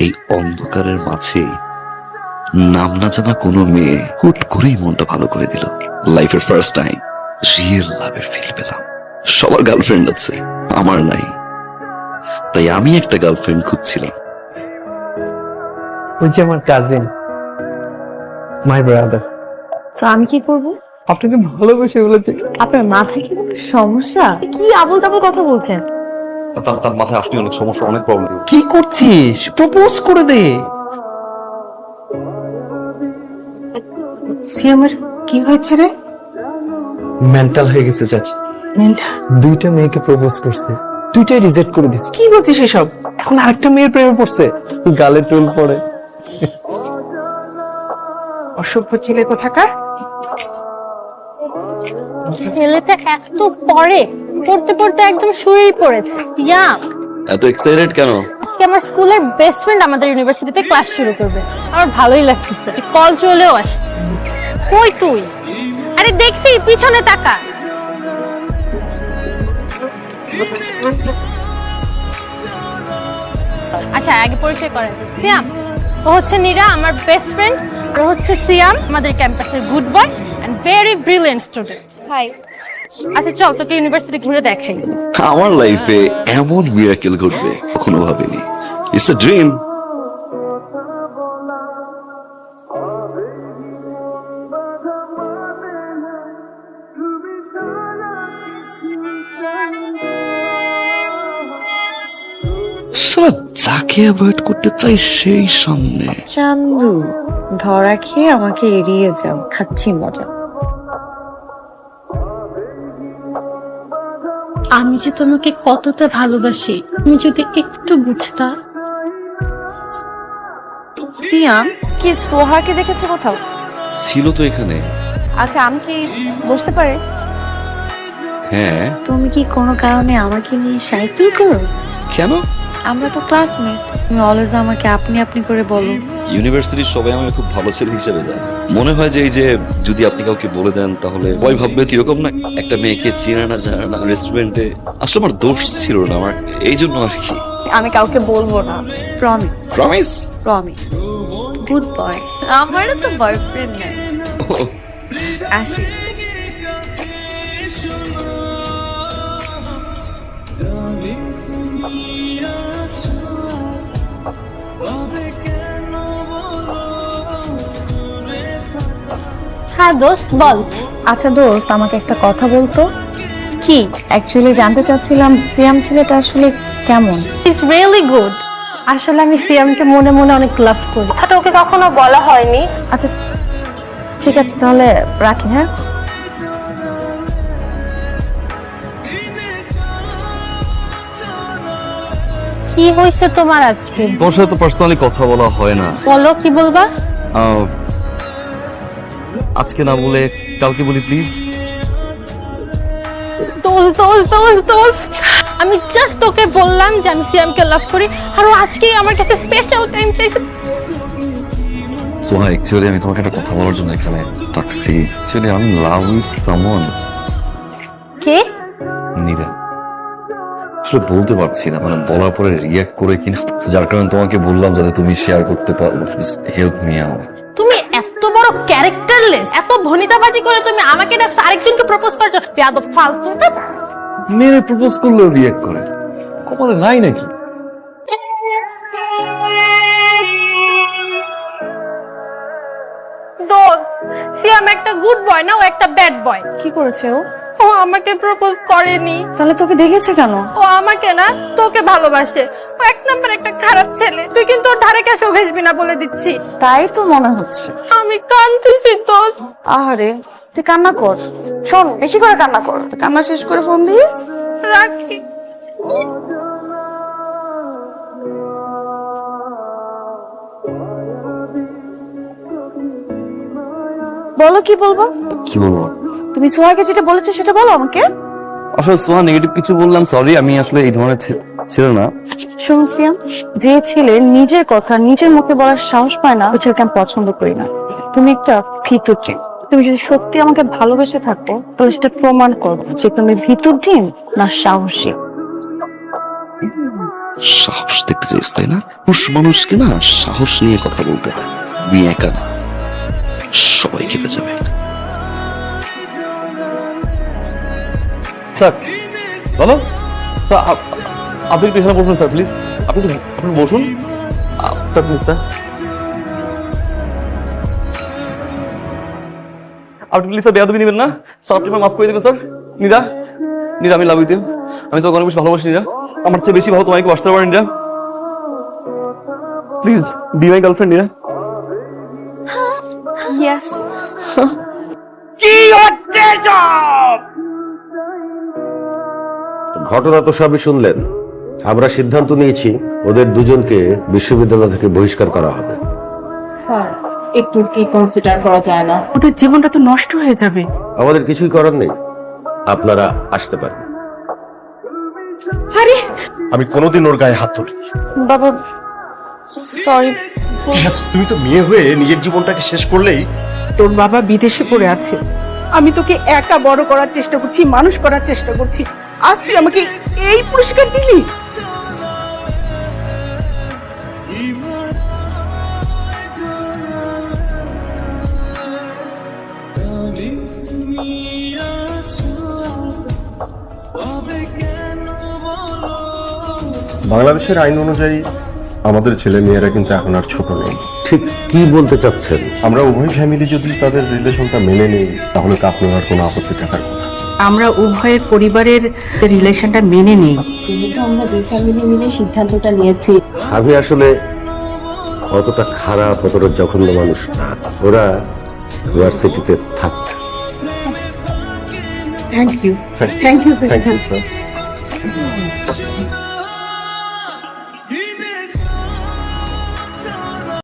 এই অন্ধকারের মাঝে নাম না জানা কোনো মেয়ে হুট করেই মনটা ভালো করে দিল। লাইফের ফার্স্ট টাইম রিয়েল লাভের ফিল পেলাম। সবার গার্লফ্রেন্ড আছে আমার নাই। তাই আমি একটা গার্লফ্রেন্ড খুঁজছিলাম। ওই যে আমার কাজিন মাই ব্রাদার তো আমি কি করব? আপনাকে ভালোবেসে বলেছে। আপনার মাথায় কি কোনো সমস্যা? কি আবল তাবল কথা বলছেন? তার তার মাথায় আসলে অনেক সমস্যা অনেক প্রবলেম কি করছিস? প্রপোজ করে দে। সিয়ামের কি হয়েছে রে? মেন্টাল হয়ে গেছে চাচি। দুইটা মেয়েকে প্রপোজ করছে। দুইটাই রিজেক্ট করে দিছে। কি বলছিস এসব? এখন আরেকটা মেয়ের প্রেমে পড়ছে। গালে টুল পড়ে। অসভ্য ছেলে কোথাকার? ছেলেটা এত পড়ে। পড়তে পড়তে একদম শুয়েই পড়েছে। সিয়াম এত এক্সাইটেড কেন? আজকে আমার স্কুলের বেস্ট ফ্রেন্ড আমাদের ইউনিভার্সিটিতে ক্লাস শুরু করবে। আমার ভালোই লাগতেছে কল চলেও আসছে। কই তুই? আরে দেখছি পিছনে তাকা। আচ্ছা আগে পরিচয় করেন। সিয়াম ও হচ্ছে নীরা আমার বেস্ট ফ্রেন্ড ও হচ্ছে সিয়াম আমাদের ক্যাম্পাসের good boy and very brilliant student hi আচ্ছা চল তোকে ইউনিভার্সিটি ঘুরে দেখাই। আমার লাইফে এমন মিরাকেল ঘটবে কখনো ভাবিনি। ইটস এ ড্রিম সারা যাকে অ্যাভয়েড করতে চাই সেই সামনে। চান্দু ধরা খেয়ে আমাকে এড়িয়ে যাও। খাচ্ছি মজা। আমি যে তোমাকে কতটা ভালোবাসি তুমি যদি একটু বুঝতা। সিয়াম কি সোহাকে দেখেছ কোথাও? ছিল তো এখানে। আচ্ছা আমি কি বসতে পারি? হ্যাঁ। তুমি কি কোনো কারণে আমাকে নিয়ে সাইকেল করো? কেন? আমরা তো ক্লাসমেট তুমি অলওয়েজ আমাকে আপনি আপনি করে বলো। ইউনিভার্সিটির সবাই আমাকে খুব ভালো ছেলে হিসেবে জানে। মনে হয় যে এই যে যদি আপনি কাউকে বলে দেন তাহলে বয় ভাববে কীরকম না একটা মেয়েকে চেনা না জানে না রেস্টুরেন্টে আসলে আমার দোষ ছিল না আমার এই জন্য আর কি। আমি কাউকে বলব না। Promise promise promise good boy আমারও তো বয়ফ্রেন্ড নেই। আসি। হ্যাঁ দোস্ত বল। আচ্ছা দোস্ত আমাকে একটা কথা বলতো? কি? অ্যাকচুয়ালি জানতে চাচ্ছিলাম সিয়াম ছেলেটা আসলে কেমন? ইজ রিয়েলি গুড আসলে আমি সিয়ামকে মনে মনে অনেক লাভ করি। এটা ওকে কখনো বলা হয়নি। আচ্ছা ঠিক আছে তাহলে রাখি হ্যাঁ? কি হয়েছে তোমার আজকে? তোমার সাথে তো পার্সোনালি কথা বলা হয় না। বলো কি বলবা? আহ, আজকে না বলে কালকে বলি প্লিজ দোল দোল দোল দোল আমি জাস্ট তোকে বললাম যে আমি সিয়ামকে লাভ করি আর ও আজকেই আমার কাছে স্পেশাল টাইম চাইছে। সোহা অ্যাকচুয়ালি আমি তোমাকে একটা কথা বলার জন্য এখানে ডাকছি। অ্যাকচুয়ালি আমি লাভ উইথ সামওয়ান কে? নীরা। আসলে বলতে পারছি না মানে বলার পরে রিয়াক্ট করে কিনা। যার কারণে তোমাকে বললাম যাতে তুমি শেয়ার করতে পারো হেল্প মি আউট তুমি এত বড় ক্যারেক্টারলেস। এত ভনিতাবাজি করে তুমি আমাকে ডাকছো আরেকজনকে প্রপোজ করছ। বেয়াদব ফালতু। মেরে প্রপোজ করলেও রিয়েক্ট করে। কপালে নাই নাকি? দোস্ত সিয়াম একটা গুড বয় না ও একটা ব্যাড বয় কি করেছে ও? ও আমাকে প্রপোজ করেনি। তাহলে তোকে দেখেছে কেন? ও আমাকে না তোকে ভালোবাসে। ও এক নম্বর একটা খারাপ ছেলে। তুই কিন্তু ওর ধারে কাছেও ঘেসবি না বলে দিচ্ছি। তাই তো মনে হচ্ছে। আমি কাঁদতেছি দোস্ত আহারে তুই কান্না কর। শোন বেশি করে কান্না কর। তুই কান্না শেষ করে ফোন দিস? রাখি। বলো কি বলব? কি বলব? তুমি সোহাকে যেটা বলেছ সেটা বলো আমাকে। আসলে সোহা নেগেটিভ কিছু বললাম সরি আমি আসলে এই ধরনের ছিল না। শোনো সিয়াম যে ছেলে নিজের কথা নিজের মুখে বলার সাহস পায় না ওই ছেলেকে আমি পছন্দ করি না। তুমি একটা ভিতর ডিম। তুমি যদি সত্যি আমাকে ভালোবেসে থাকো তাহলে সেটা প্রমাণ করো যে তুমি ভিতর ডিম না সাহসী। সাহস দেখতে চাইছ তাই না? পুরুষ মানুষকে না সাহস নিয়ে কথা বলতে হয়। তুমি একা না। সবাই কেঁপে যাবে। স্যার বলো স্যার আপনি একটু এখানে বসুন স্যার প্লিজ আপনি আপনি বসুন। Sir please sir. আপনি প্লিজ স্যার বেয়াদবি নেবেন না। স্যার আপনি মাফ করে দেবেন স্যার। নীরা নীরা আমি লাভ ইউ। আমি তোকে অনেক বেশি ভালোবাসি নীরা। আমার চেয়ে বেশি ভালো তোমাকে কেউ আসতে পারে Nira. Please be my girlfriend Nira. Yes ঘটনা তো সবই শুনলেন। আমরা সিদ্ধান্ত নিয়েছি ওদের দুজনকে বিশ্ববিদ্যালয় থেকে বহিষ্কার করা হবে। স্যার একটু কি কনসিডার করা যায় না? ওদের জীবনটা তো নষ্ট হয়ে যাবে। আমাদের কিছুই করার নেই। আপনারা আসতে পারেন। আরে! আমি কোনোদিন ওর গায়ে হাত তুলি বাবা সরি তুমি তো মেয়ে হয়ে নিজের জীবনটাকে শেষ করলেই তোর বাবা বিদেশে পড়ে আছে। আমি তোকে একা বড় করার চেষ্টা করছি মানুষ করার চেষ্টা করছি। আজ তুই আমাকে এই পুরস্কার দিলি। বাংলাদেশের আইন অনুযায়ী আমাদের ছেলে মেয়েরা কিন্তু এখন আর ছোট নেই। ঠিক কি বলতে চাচ্ছেন? আমরা উভয় ফ্যামিলি যদি তাদের রিলেশনটা মেনে নেই তাহলে তো আপনার আর কোনো আপত্তি থাকার কথা। আমরা উভয়ের পরিবারের রিলেশনটা মেনে নেই। যেহেতু আমরা দুই ফ্যামিলি মিলে সিদ্ধান্তটা নিয়েছি। আমি আসলে অতটা খারাপ অতটা জঘন্য মানুষ না। ওরা ইউনিভার্সিটিতে থাকছে। Thank you thank you thank you sir